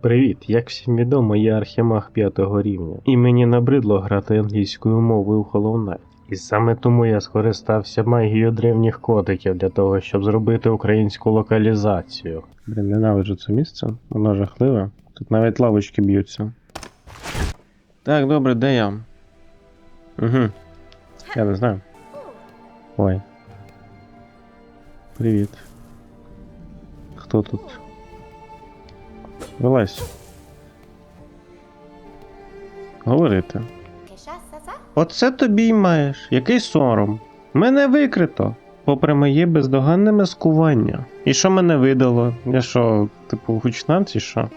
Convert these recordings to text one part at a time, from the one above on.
Привіт, як всім відомо, я архімаг 5 рівня, і мені набридло грати англійською мовою в Hollow. І саме тому я скористався магією древніх котиків для того, щоб зробити українську локалізацію. Блін, ненавиджу це місце, воно жахливе. Тут навіть лавочки б'ються. Так, добре, де я? Угу. Я не знаю. Ой. Привіт. Хто тут? Вилазь. Говорити. Оце тобі й маєш. Який сором. Мене викрито. Попри моє бездоганне маскування. І що мене видало? Я що, типу, гучна чи що?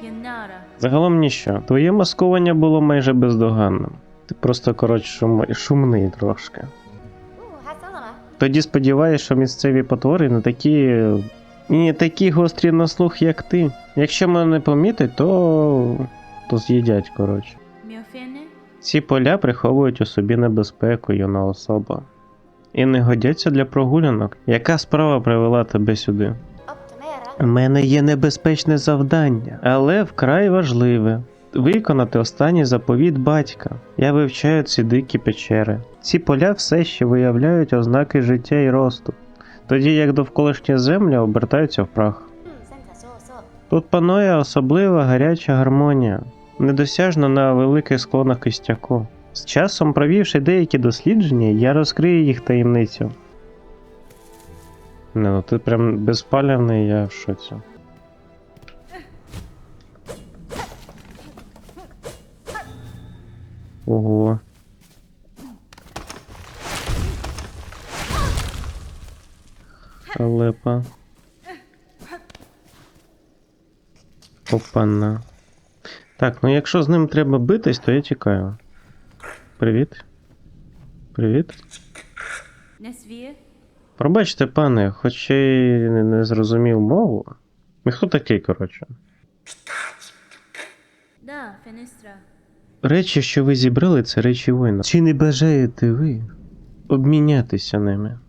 Загалом ніщо. Твоє маскування було майже бездоганним. Ти просто, коротше, шум... шумний трошки. Тоді сподіваюся, що місцеві потвори не такі. І такі гострі на слух, як ти. Якщо мене не помітить, то. то з'їдять, коротше. Ці поля приховують у собі небезпеку, юна особа. І не годяться для прогулянок. Яка справа привела тебе сюди? У мене є небезпечне завдання, але вкрай важливе. Виконати останній заповіт батька. Я вивчаю ці дикі печери. Ці поля все ще виявляють ознаки життя і росту, тоді як довколишні землі обертаються в прах. Тут панує особлива гаряча гармонія, недосяжна на великих склонах кистяку. З часом, провівши деякі дослідження, я розкрию їх таємницю. Не, ну ти прям безпалявний, я в шоці. Ого. Халепа. Опана. Так, ну якщо з ним треба битись, то я тікаю. Привіт. Привіт. Пробачте, пане, хоч я й не, зрозумів мову. Ви хто такий, коротше? Речі, що ви зібрали, це речі воїна. Чи не бажаєте ви обмінятися ними?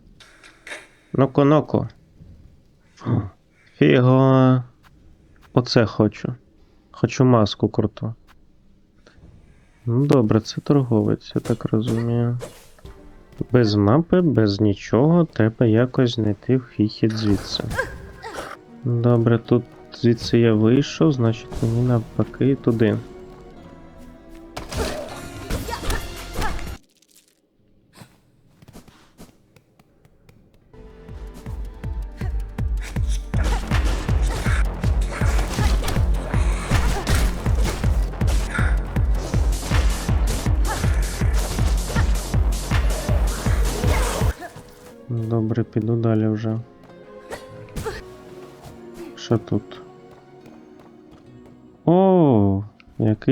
Ноко-ноко. Фіго. Оце хочу. Хочу маску круту. Ну добре, це торговець, я так розумію. Без мапи, без нічого, треба якось знайти вхід звідси. Добре, тут звідси я вийшов, значить мені навпаки туди.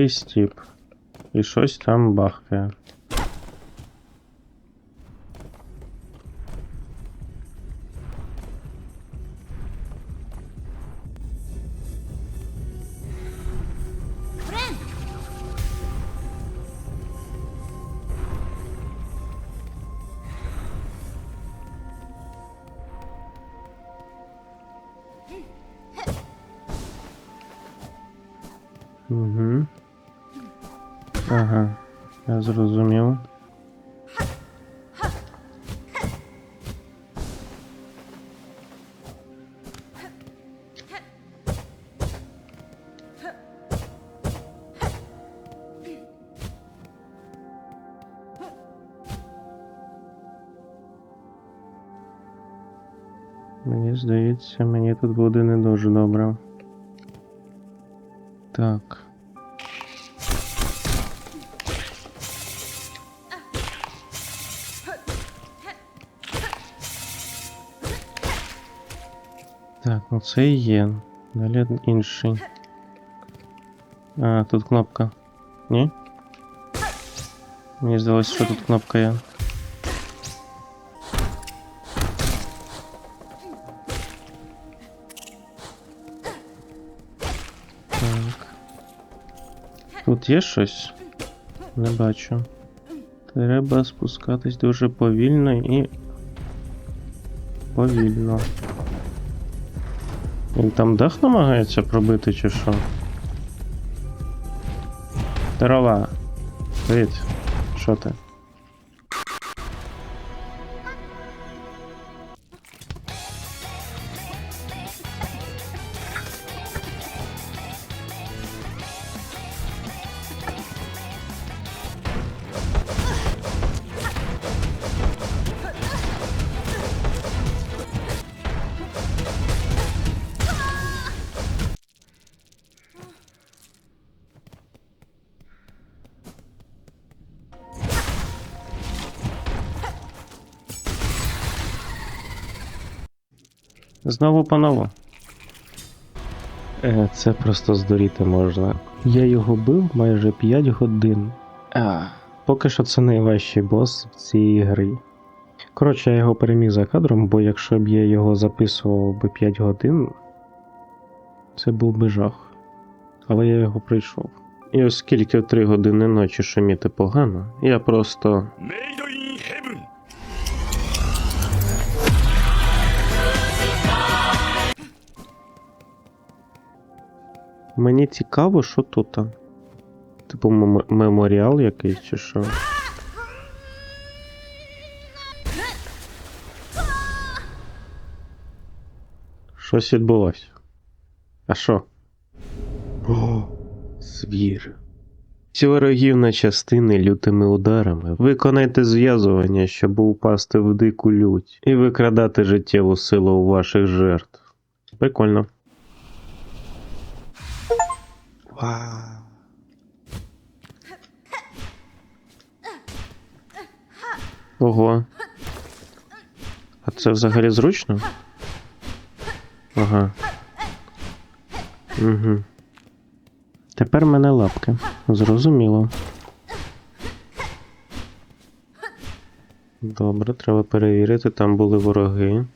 Який стіп. І щось там бахкає. Мені здається, мені тут буде не дуже добре. Так. Так, ну це і є. Далі інший. А, тут кнопка. Ні? Мені здалося, що тут кнопка є. є щось? Не бачу. Треба спускатись дуже повільно і. повільно. Він там дах намагається пробити чи що? Здорова. Привіт. Що ти? Знову паново. Е, це просто здуріти можна. Я його бив майже 5 годин. А, поки що це найважчий бос в цій грі. Коротше, я його переміг за кадром, бо якщо б я його записував би 5 годин, це був би жах. Але я його пройшов. І оскільки в 3 години ночі шуміти погано, я просто Мені цікаво, що тут. Типу мем- меморіал якийсь чи що. Щось відбулося. А що? О, звір. Ці ворогів на частини лютими ударами. Виконайте зв'язування, щоб упасти в дику лють і викрадати життєву силу у ваших жертв. Прикольно. Вау. Ого. А це взагалі зручно? Ага. Угу. Тепер мене лапки. Зрозуміло. Добре, треба перевірити, там були вороги.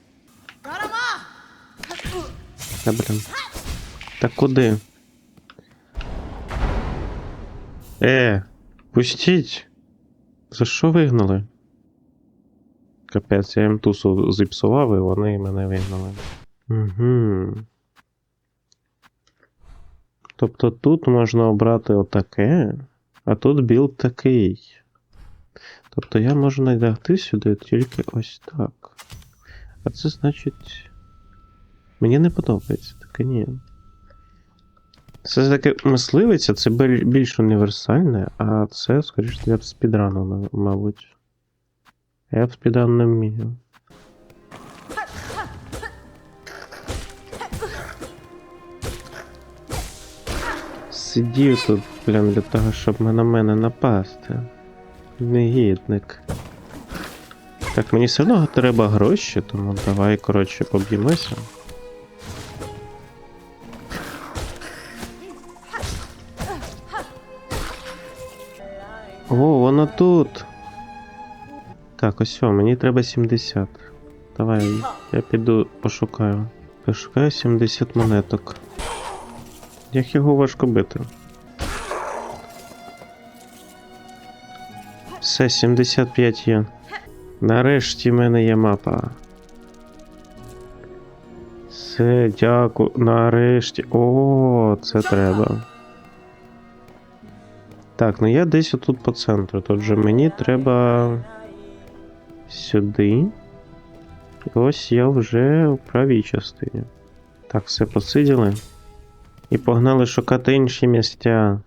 Та. Та куди? Е, пустіть. За що вигнали? Капець, я їм тусу зіпсував, і вони мене вигнали. Угу. Тобто тут можна обрати отаке, а тут білд такий. Тобто я можу надягти сюди тільки ось так. А це значить. Мені не подобається таке ні. Це таке мисливиця, це більш універсальне, а це, скоріше, для спідрану, ма- мабуть. Я в спідран не вмію. Сидів тут, блін, для того, щоб на мене напасти. Негідник. Так, мені все одно треба гроші, тому давай, коротше, поб'ємося. О, воно тут. Так, ось о, мені треба 70. Давай, я піду пошукаю. Пошукаю 70 монеток. Як його важко бити? Все, 75 є. Нарешті в мене є мапа. Все, дякую. Нарешті. О, це треба. Так, ну я десь отут по центру. Тут же мені треба сюди. Ось я вже в правій частині. Так, все посиділи. І погнали шукати інші місця.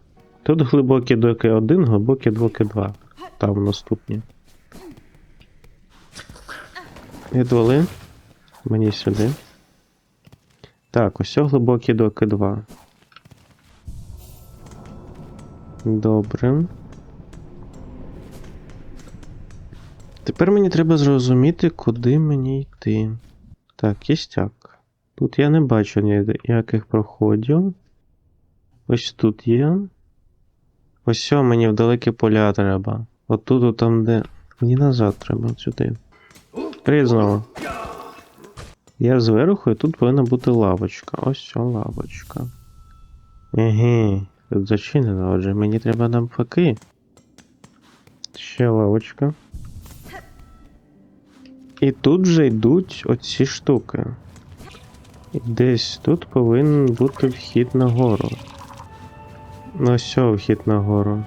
Тут глибокі доки 1, глибокі доки 2. Там наступні. Відвели. Мені сюди. Так, ось глибокі доки 2. Добре. Тепер мені треба зрозуміти, куди мені йти. Так, кістяк. Тут я не бачу ніяких проходів. Ось тут є. Ось сьо мені в далекі поля треба. Отут, от там, де. Мені назад треба сюди. Привіт знову. Я зверху і тут повинна бути лавочка. Ось ця лавочка. Еге, зачинено, отже, мені треба навпаки. Ще лавочка. І тут вже йдуть оці штуки. І десь тут повинен бути вхід на гору. Ну, ось вхід на гору.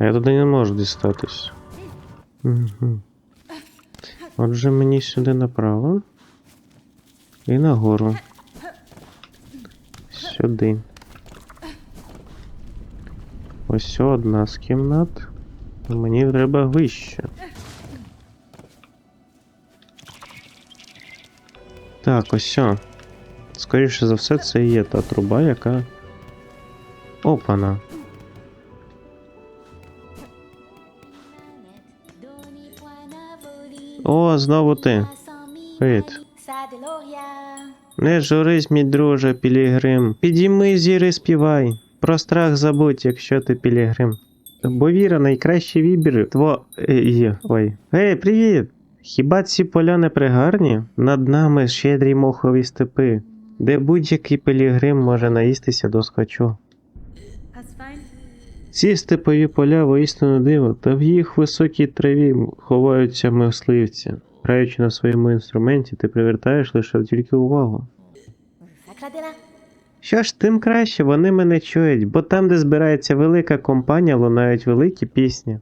Я туди не можу дістатись. Угу. Отже, мені сюди направо. І нагору. Сюди. Ось одна з кімнат. Мені треба вище. Так, ось. Скоріше за все, це і є та труба, яка. Опана. О, знову ти. Привіт. Не журись, мій друже, Пілігрим. Підійми зіри співай. Про страх забудь, якщо ти Пілігрим. Бо віра найкращий вибір. Тво. е, Ой. Ей, привіт! Хіба ці поля не пригарні? Над нами щедрі мохові степи, де будь-який пілігрим може наїстися до скачу. Ці степові поля воістину диво, та в їх високій траві ховаються мисливці. Граючи на своєму інструменті, ти привертаєш лише тільки увагу. Що ж, тим краще вони мене чують, бо там, де збирається велика компанія, лунають великі пісні.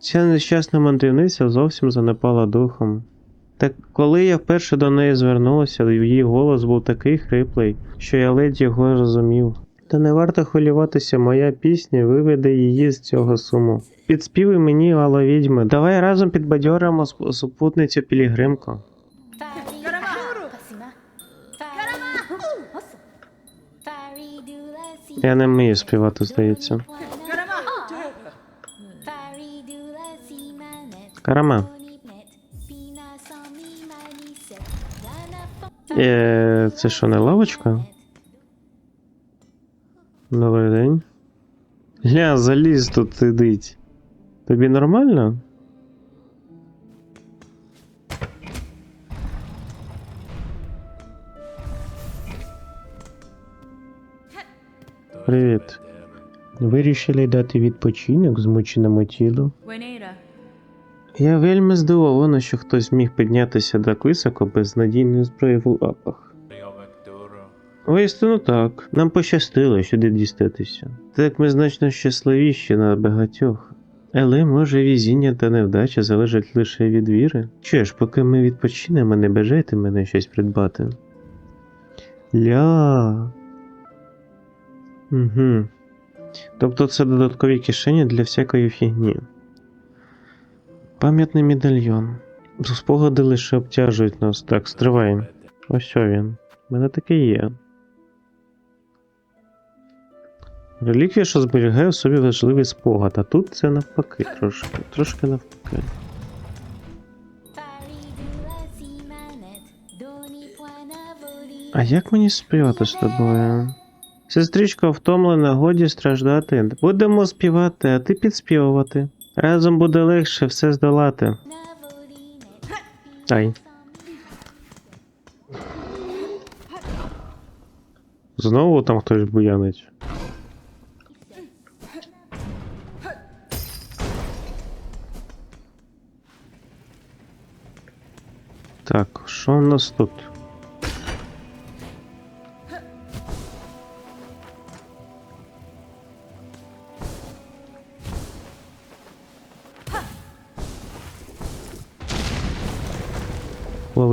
Ця нещасна мандрівниця зовсім занепала духом. Так коли я вперше до неї звернулася, її голос був такий хриплий, що я ледь його зрозумів. Та не варто хвилюватися, моя пісня виведе її з цього суму. Підспівуй мені, Алла відьми, давай разом підбадьоримо супутницю Пілігримку. Я не вмію співати, здається. Карама. Е, це що, не лавочка? Добрий день. Ля, заліз тут сидить. Тобі нормально? Привіт. Вирішили дати відпочинок змученому тілу. Я вельми здивована, що хтось міг піднятися так високо без надійної зброї в лапах. Воістину так, нам пощастило сюди дістатися. Так ми значно щасливіші на багатьох. Але може візіння та невдача залежать лише від віри? Що ж, поки ми відпочинемо, не бажайте мене щось придбати. Ля. Угу. Тобто це додаткові кишені для всякої фігні. Пам'ятний медальйон. Спогади лише обтяжують нас. Так, стривай. Ось що він. У мене таке є. Реліквія, що зберігає в собі важливий спогад, а тут це навпаки трошки. Трошки навпаки. А як мені співати з тобою? Сестричко втомлена, годі страждати. Будемо співати, а ти підспівувати. Разом буде легше все здолати. Ай. Знову там хтось буянить. Так, що у нас тут?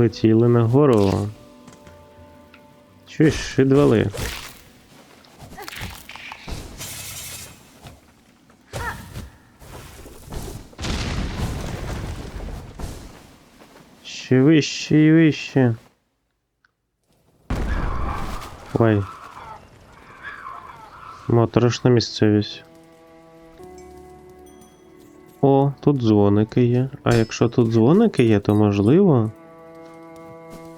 Полетіли нагору. Чуєш, шидвали. Ще вище і вище. Ой. Моторошна місцевість. О, тут дзвоники є. А якщо тут дзвоники є, то можливо.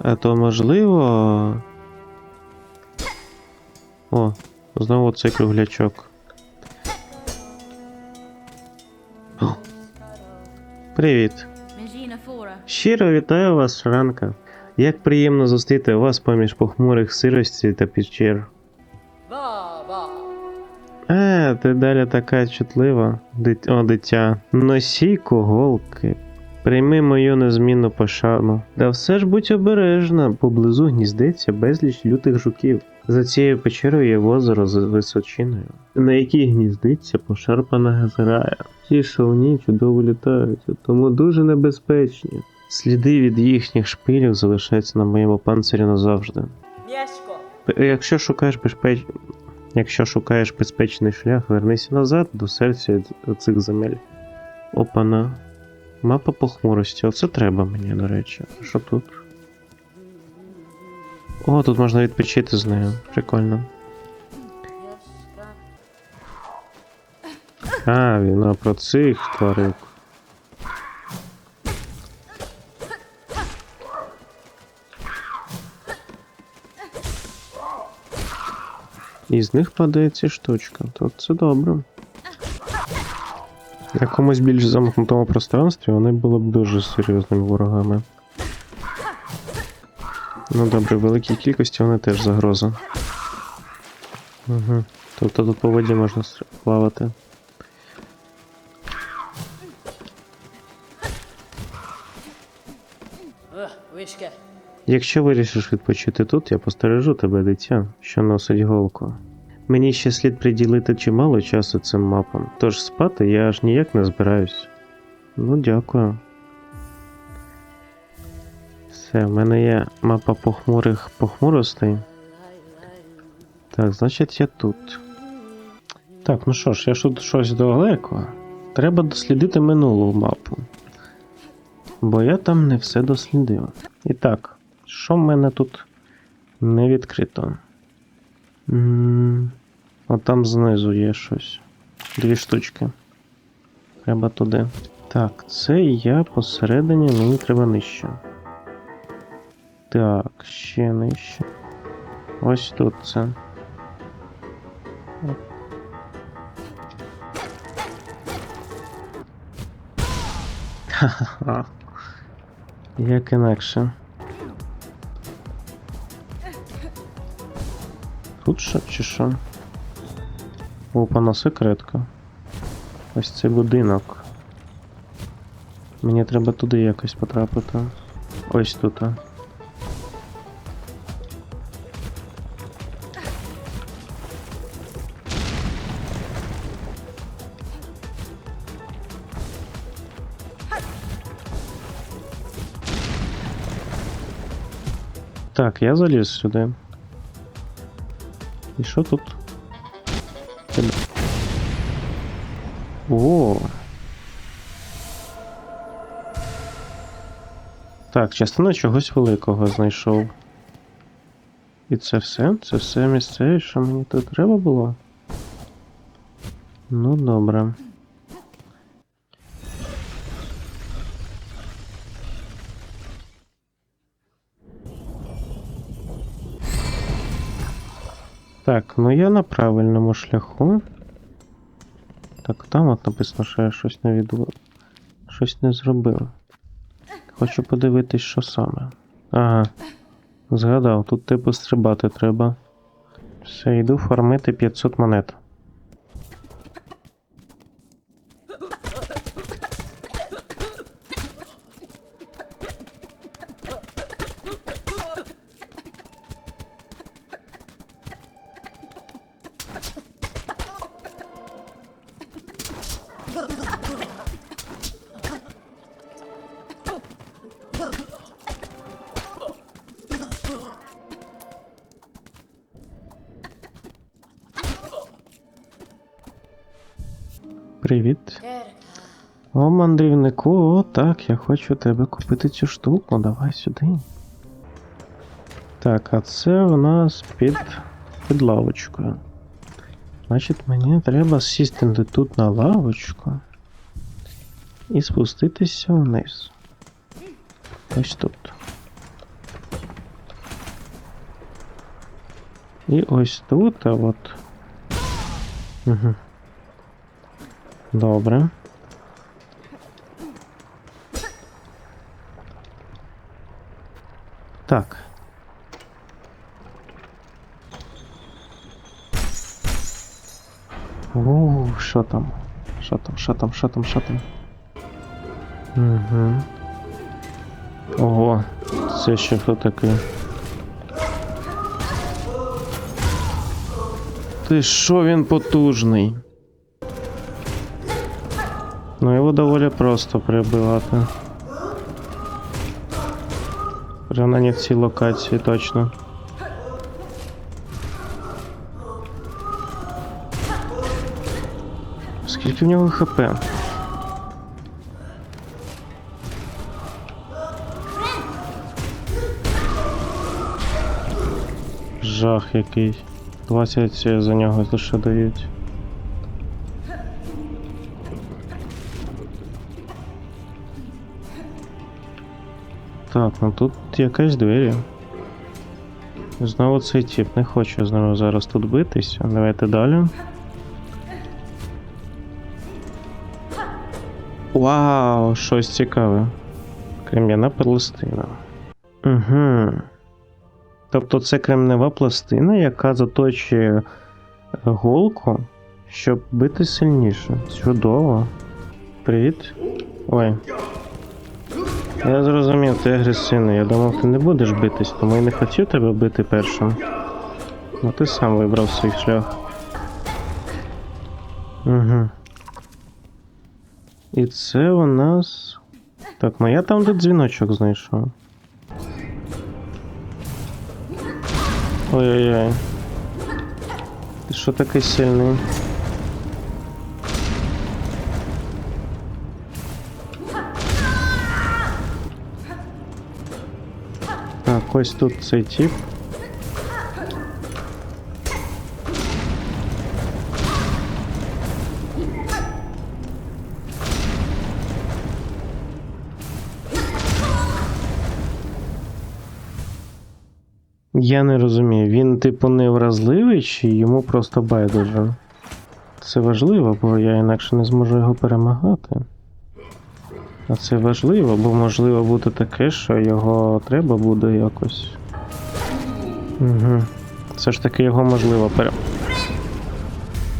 А то можливо. О, знову цей круглячок. О. Привіт. Щиро вітаю вас, Шранка. Як приємно зустріти вас поміж похмурих сирості та печер. А, ти далі така чутлива, дит... о, дитя. Носійку голки. Прийми мою незмінну пошану. Та все ж будь обережна, поблизу гніздеться безліч лютих жуків. За цією печерою є озеро з височиною, на якій гніздиться пошарпана газирая. Ті шовні чудово літають, тому дуже небезпечні. Сліди від їхніх шпилів залишаються на моєму панцирі назавжди. Якщо шукаєш безпеч... Якщо шукаєш безпечний шлях, вернися назад до серця цих земель. Опана. Мапа похмурості. Оце треба мені, до речі. Що тут? О, тут можна відпочити з нею. Прикольно. А, він про цих тварин. І з них падає ці штучка, то це добре. В якомусь більш замкнутому пространстві вони були б дуже серйозними ворогами. Ну добре, в великій кількості вони теж загроза. Угу. Тобто тут по воді можна плавати. Якщо вирішиш відпочити тут, я постережу тебе, дитя, що носить голку. Мені ще слід приділити чимало часу цим мапам, тож спати я аж ніяк не збираюсь. Ну, дякую. Все, в мене є мапа похмурих похмуростей. Так, значить я тут. Так, ну що ж, я ж тут щось далеко. Треба дослідити минулу мапу. Бо я там не все дослідив. І так, що в мене тут не відкрито? От там знизу є щось. Дві штучки. Треба туди. Так, це я посередині, мені треба нижче. Так, ще нижче. Ось тут це. Ха-ха-ха. Як інакше. Тут що чи що? Опана секретка. Ось цей будинок. Мені треба туди якось потрапити. Ось тут. Так, я заліз сюди. І що тут? О. Так, частина чогось великого знайшов. І це все? Це все місце, що мені тут треба було? Ну, добре. Так, ну я на правильному шляху. Так, там от написано, що я щось не відвив. Щось не зробив. Хочу подивитись, що саме. Ага. Згадав, тут типу стрибати треба. Все, йду фармити 500 монет. Привіт. О, мандрівнику, о, так, я хочу тебе купити цю штуку, давай сюди. Так, а це у нас під, під лавочкою. Значить, мені треба сісти тут на лавочку і спуститися вниз. Ось тут. І ось тут, а от. Угу. Добре. Так. О, що там? Що там, що там, що там, що там? Угу. Ого, це ще хто такий? ти що він потужний? Ну його доволі просто прибивати. Принаймні в цій локації точно. Скільки в нього хп? Жах який. 20 за нього лише дають. Так, ну тут якась двері. Знову цей тип, не хочу знову зараз тут битися. Давайте далі. Вау, щось цікаве. Крем'яна пластина. Угу. Тобто це кремнева пластина, яка заточує голку, щоб бити сильніше. Чудово. Привіт. Ой. Я зрозумів, ти агресивний. Я думав, ти не будеш битись, тому і не хотів тебе бити першим. Ну ти сам вибрав свій шлях. Угу. І це у нас. Так, ну я там де дзвіночок знайшов. Ой-ой-ой. Ти що такий сильний? Ось тут цей тип. Я не розумію, він типу невразливий чи йому просто байдуже? Це важливо, бо я інакше не зможу його перемагати. А це важливо, бо можливо буде таке, що його треба буде якось. Угу. Все ж таки його можливо пере.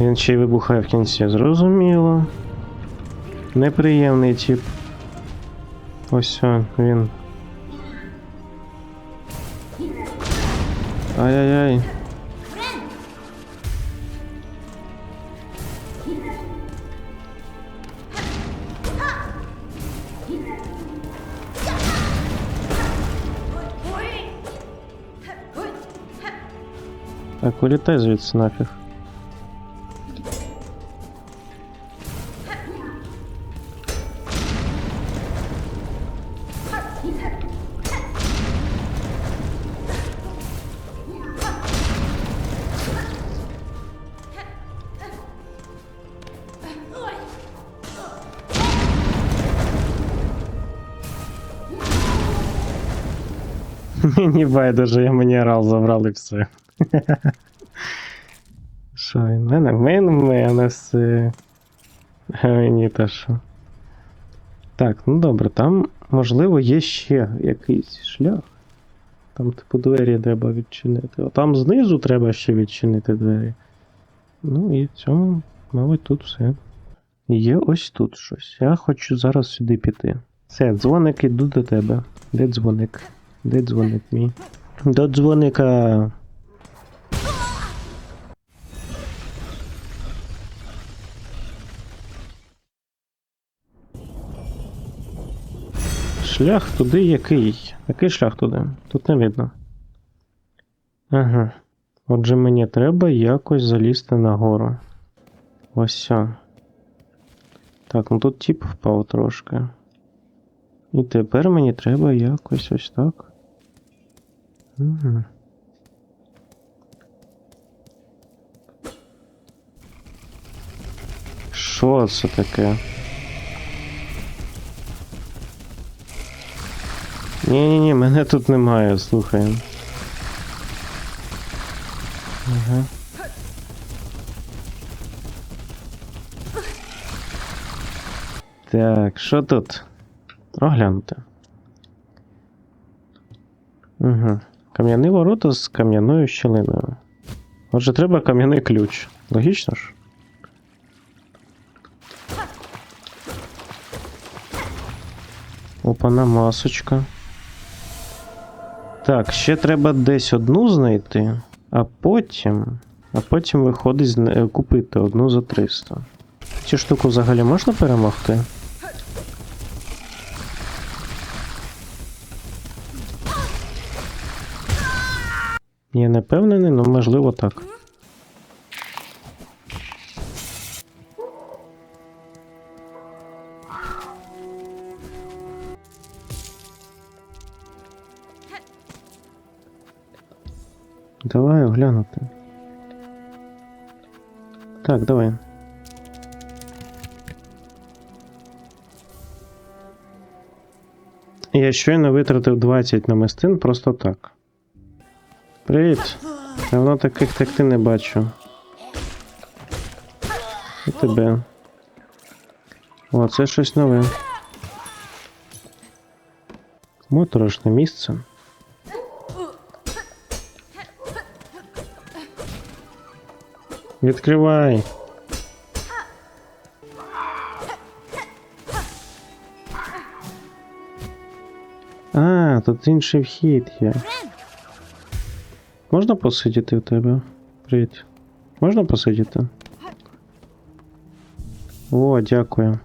Він ще й вибухає в кінці, зрозуміло. Неприємний тип. Ось він. Ай-яй-яй. Так, вилітай звідси нафіг. Мені байдуже, я мінерал забрав і все. Що він? В Мене мен, в мене все. Мені та що. Так, ну добре, там, можливо, є ще якийсь шлях. Там, типу, двері треба відчинити. А там знизу треба ще відчинити двері. Ну і в цьому, мабуть, тут все. Є ось тут щось. Я хочу зараз сюди піти. Все, дзвоник іду до тебе. Де дзвоник? Де дзвоник мій? До дзвоника. Шлях туди який? Який шлях туди? Тут не видно. Ага. Отже, мені треба якось залізти нагору. Ось. Так, ну тут тип впав трошки. І тепер мені треба якось ось так. Угу. Що це таке? Ні-ні-ні, мене тут немає, слухай. Ага. Так, що тут? Оглянути. Угу. Кам'яні ворота з кам'яною щілиною. Отже, треба кам'яний ключ. Логічно ж? Опана масочка. Так, ще треба десь одну знайти, а потім. А потім виходить е, купити одну за 300. Цю штуку взагалі можна перемогти? Я не впевнений, але можливо так. Давай оглянути. Так, давай. Я щойно витратив 20 намистин просто так. Привіт. Давно таких так ти не бачу. І тебе. О, це щось нове. Моторошне місце. Відкривай. А, тут інший вхід є. Можна посидіти в тебе? Привіт. Можна посидіти? О, дякую.